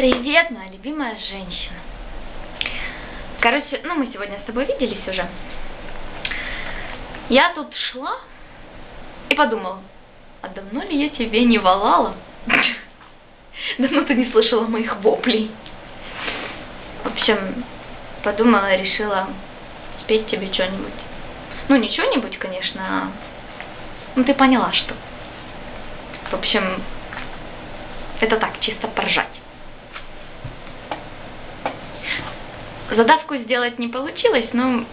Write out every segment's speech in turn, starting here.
Привет, моя любимая женщина. Короче, ну мы сегодня с тобой виделись уже. Я тут шла и подумала, а давно ли я тебе не валала? Давно ты не слышала моих воплей. В общем, подумала, решила спеть тебе что-нибудь. Ну, не что-нибудь, конечно, а... Ну, ты поняла, что. В общем, это так, чисто поржать. Задавку сделать не получилось, но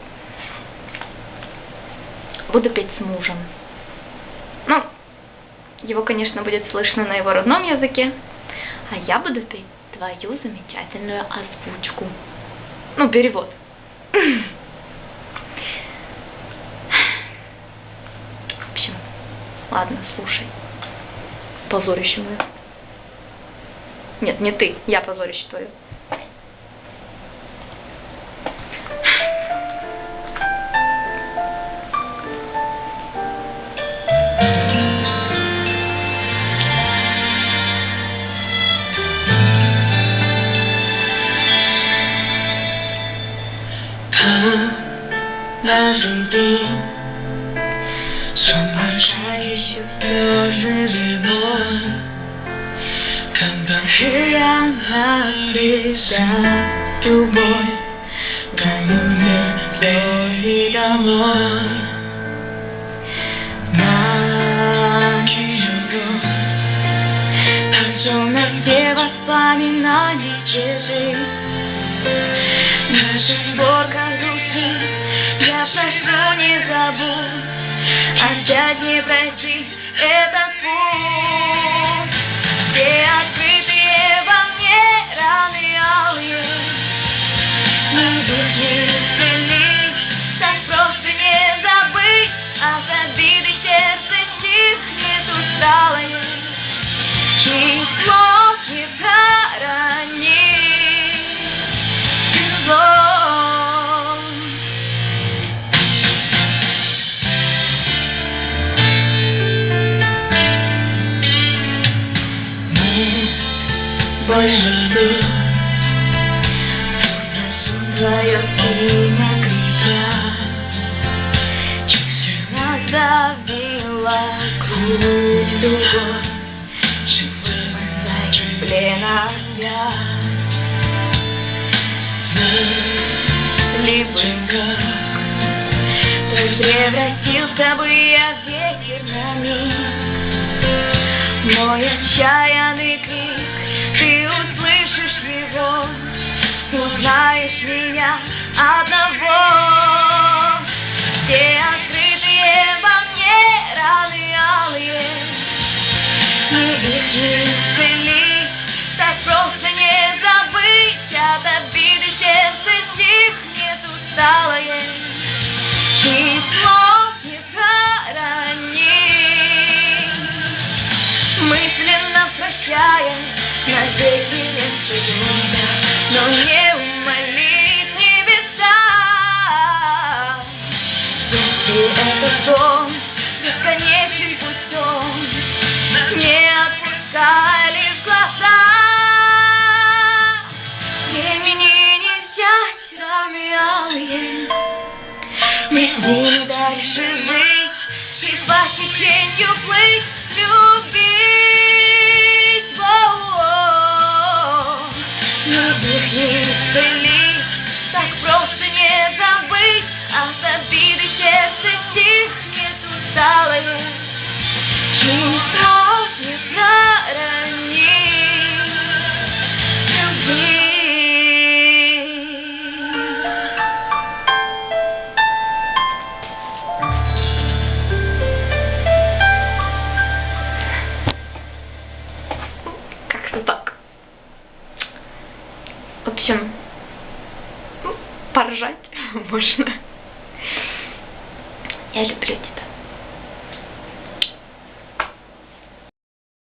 буду петь с мужем. Ну, его, конечно, будет слышно на его родном языке, а я буду петь твою замечательную озвучку. Ну, перевод. В общем, ладно, слушай. Позорище мое. Нет, не ты, я позорище твое. 看那人影，装扮成一个日历本，看板一样暗地下赌博，敢无奈的一个梦。总能别把画面难以接近。Наших сборках грусти я прошу не забудь Опять не пройти этот путь. Все открытые во мне раны алые Мы должны больше. Ты Твое имя кричат Чуть раздавила грудь дугой Живой плена Либо как Ты превратился бы я в ветер на миг? Мой отчаянный крик ты услышишь его, узнаешь меня одного. We me that it's really. If I should change. Поржать можно. Я люблю тебя.